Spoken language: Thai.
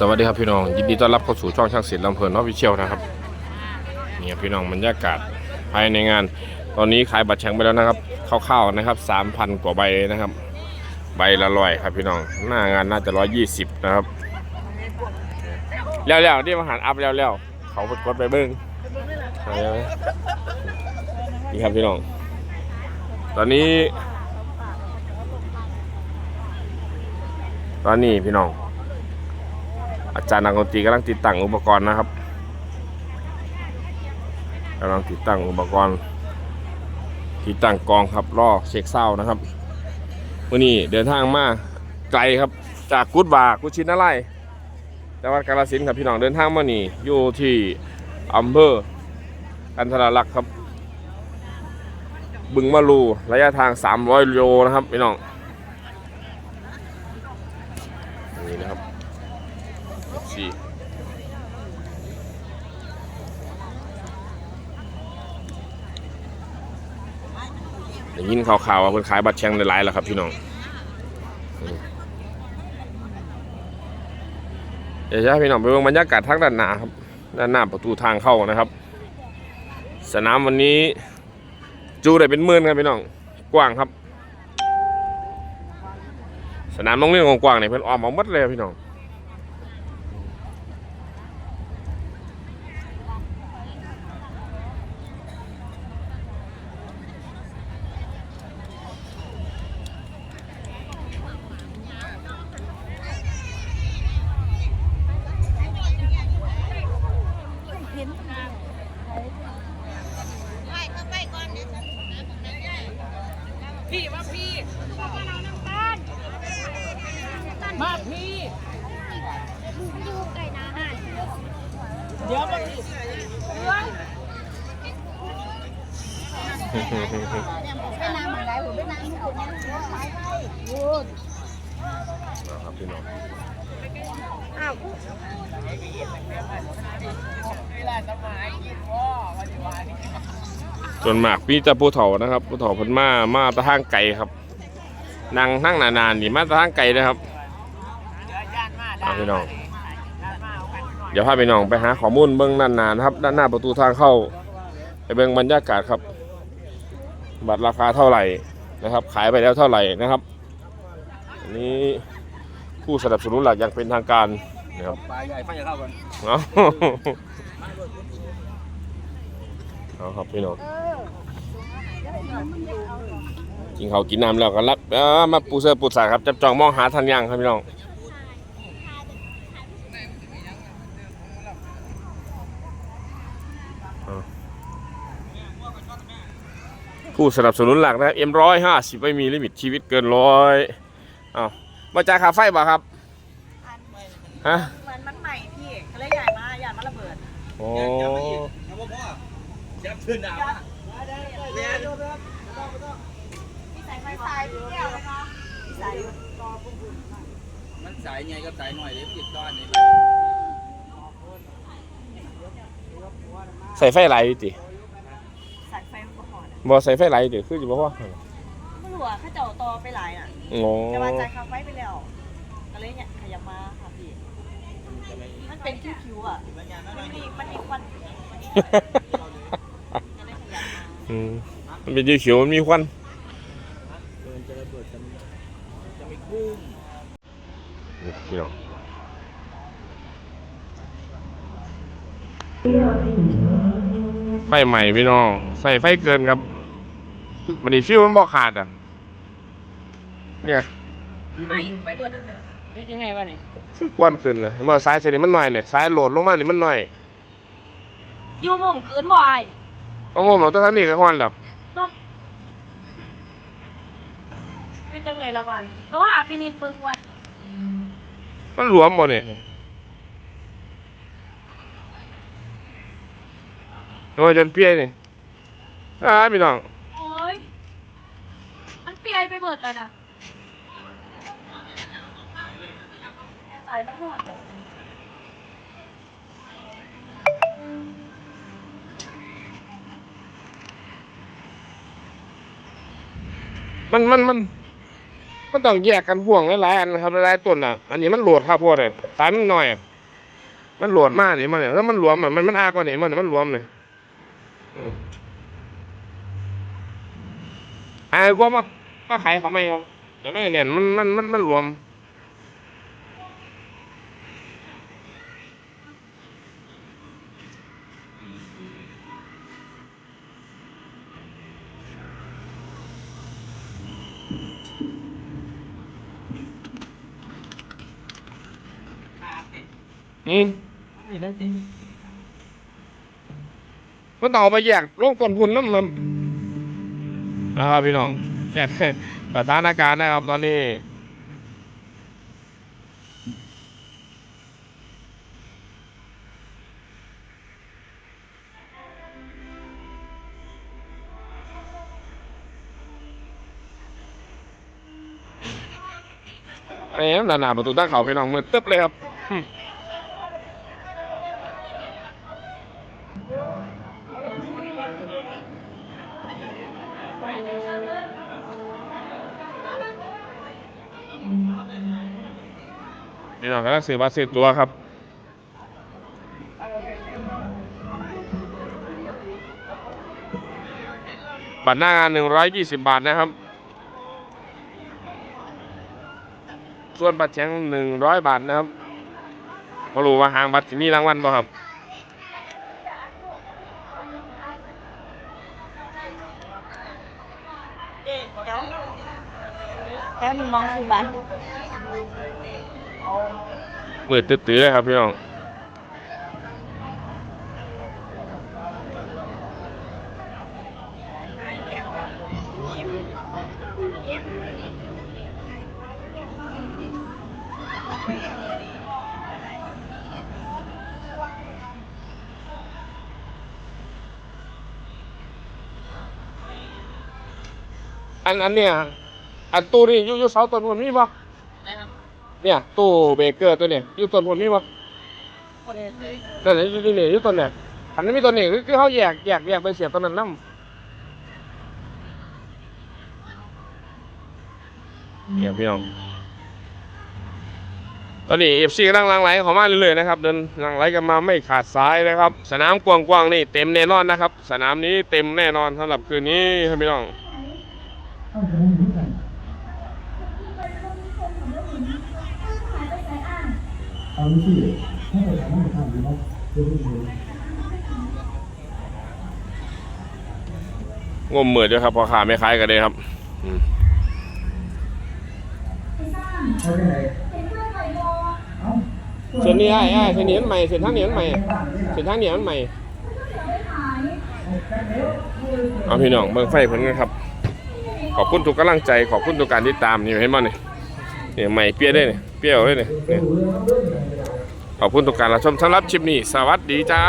สวัสดีครับพี่น้องยินดีต้อนรับเข้าสู่ช่องช่างศิลป์ลำเพลินนอฟิเชียลนะครับนี่ครับพี่น้องบรรยากาศภายในงาน ตอนนี้ขายบัตรแข่งไปแล้วนะครับคร่าวๆนะครับ3,000 กว่าใบนะครับ ใบละร้อยครับพี่น้องหน้างานน่าจะร้อยยี่สิบนะครับ แล้วๆที่มาหารอัพแล้วๆเขาไปกดไปเบิ้งอาแล้วนี่ครับพี่น้อง ตอนนี้ ตอนนี้พี่น้อง อาจารย์นักดนตรีกำลังติดตั้งอุปกรณ์นะครับกำลังติดตั้งอุปกรณ์ ติดตั้งกองครับล่อเช็คเศร้านะครับวันนี้เดินทางมาไกลครับจากกุดบากุชินอะไรจังหวัดกาฬสินธุ์ครับพี่น้องเดินทางมานี่อยู่ที่อำเภอกันทรลักษ์ครับ บึงมาลูระยะทาง 300โลนะครับพี่น้องนี่นะครับ สี่ ได้ยินข่าวๆว่าเพิ่นขายบัตรแข่งหลายๆแล้วครับพี่น้องเดี๋ยวจะให้พี่น้องไปเบิ่งบรรยากาศทางด้านหน้าครับด้านหน้าประตูทางเข้านะครับ สนามวันนี้จูได้เป็นหมื่นครับพี่น้องกว้างครับ สนามโรงเรียนกว้างๆเนี่ยเพิ่นออมมาหมดเลยพี่น้อง มาพี่เดี๋ยวมาพี่เรื่องเป็นน้ำเหมือนไรผมเป็นน้ำที่ผมน้ำเชื้อไฟไฟโอ้นะครับพี่น้องอ้าวเวลาสมัยกินพ่อวันนี้วันนี้ส่วนมากพี่จะผู้เฒ่านะครับผู้เฒ่าเพิ่นมามาแตะทางไก่ครับนั่งทั้งนานๆนี่มาแตะทางไก่นะครับ เดี๋ยวญาติมา เอาพี่น้องญาติมาเอากันเดี๋ยวพาพี่น้องไปหาข้อมูลเบื้องด้านหน้านะครับ ด้านหน้าประตูทางเข้าไปเบื้องบรรยากาศครับ บัตรราคาเท่าไหร่นะครับ ขายไปแล้วเท่าไหร่นะครับอันนี้ผู้สนับสนุนหลักอย่างเป็นทางการนะครับปลาใหญ่ไฟจะเข้ากันเอาเอาครับพี่น้องเออกินเขาวกินน้ำแล้วก็รับเอ้อมาปูเสือปูสาครับจับจองมองหาทันยังครับพี่น้องเอา ผู้สนับสนุนหลักนะครับเอ็มร้อยห้าสิบไม่มีลิมิตชีวิตเกินร้อยเอามาจ่ายค่าไฟบ่ครับฮะเหมือนมันใหม่พี่ก็เลยใหญ่มาใหญ่มาระเบิดโอ้เอาพ่อพ่อแจ็บขึ้นดาวนะแม่พี่สายไฟสายพี่แก้วนะคะพี่สายมันสายไงก็สายหน่อยเดี๋ยวติดก้อนนี้ใส่ไฟไหลอยู่ติ สายไฟก็พอนะ บ่ใส่ไฟไหลติคือจะบ่พอไม่รู้อะข้าเจ้าต่อไปหลายอะโอ้จะมาจ่ายค่าไฟไปแล้วก็เลยเนี่ยขยับมาค่ะพี่มันเป็นคิวๆอะมันมีมันมีควันมันมีก็เลยขยับมาอืมมันเป็นสีเขียวมันมีควันมันจะระเบิดจะจะไม่กุ้งนี่พี่น้องไฟใหม่พี่น้อง ใส่ไฟเกินครับ มันนี่ฟิวมันบอกขาดอะ เนี่ยยังไงวะนี่ควันขึ้นเลยเมื่อซ้ายเสร็จนี่มันหน่อยเนี่ยซ้ายโหลดลงมานี่มันหน่อยยูโมงคืนบ่อยต้องงมเราต้องทำนี่กับควันหรอกเป็นจังเลยละวันเพราะว่าอาฟินิตปึงวันมันหลวมบ่เนี่ยโอ้ยจนเปี้ยนี่อ่าพี่น้อง โอ้ยมันเปียไปเบิดเลยนะสายไม่หมดมันมันมันมันต้องแยกกันพ่วงหลายๆอันนะครับหลายๆต้นอะ อันนี้มันโหลดครับพวกเลยสายมันหน่อย มันโหลดมากนี่มันเนี่ยแล้วมันรวมอะมันมันอากว่านี่มันมันรวมเลยอืมไอ้กว่ามา ก็ขายเขาไม่เอาเดี๋ยวไม่เนี่ยมันมันมันมันรวมอืมนี่แล้วสิมันต้องเอาไปแยกลงต้นทุนน้ำมันนะครับพี่น้อง แยกสถานการณ์นะครับตอนนี้ไอ้หนาหนาประตูตั้งเขาพี่น้องมือตึ๊บเลยครับ พี่น้องกำลังซื้อบัตรซื้อตัวครับบัตรหน้างาน 120 บาทนะครับ ส่วนบัตรแข็ง100 บาทนะครับไม่รู้ว่าหางบัตรสิมีรางวัลบ่ครับแถวแถวนี้มองคือบ้าน มืดตื้อๆเลยครับพี่น้องอันอันเนี้ยอันตู้นี่อยู่อยู่เสาต้นบนมีบ่นะ เนี่ยตู้เบเกอร์ตัวเนี่ยอยู่ต้นบนมีบ่คนเดียวเลยนั่นแหละอยู่ที่นี่อยู่ต้นเนี่ยอันนั้นมีต้นนี้คือคือเขาแยกแยกแยกไปเสียบต้นนั้นน้ำเนี่ยพี่น้องตอนนี้เอฟซีกำลังลังไหลเข้ามาเรื่อยๆนะครับเดินลังไหลกันมาไม่ขาดสายนะครับ สนามกว้างๆนี่เต็มแน่นอนนะครับ สนามนี้เต็มแน่นอนสำหรับคืนนี้พี่น้อง เอาลูกพี่ถ้าเกิดทำให้ทำดีเนาะเดี๋ยวพี่ดูงมเหมือดด้วยครับพอขาไม่คล้ายกันเลยครับอืมเอาไปไหนเอาเส้นนี้ไอ้ไอ้เส้นนี้มันใหม่เส้นทางนี้มันใหม่เส้นทางนี้มันใหม่เอาพี่น้องเบิ่งไฟเพิ่นกันครับ ขอบคุณทุกกำลังใจขอบคุณทุกการติดตามนี่เห็นบ่นี่เนี่ยใหม่เปี้ยได้นี่เปี้ยวเลยนี่เนี่ย ขอบคุณทุกการรับชมสำหรับชิปนี้ สวัสดีจ้า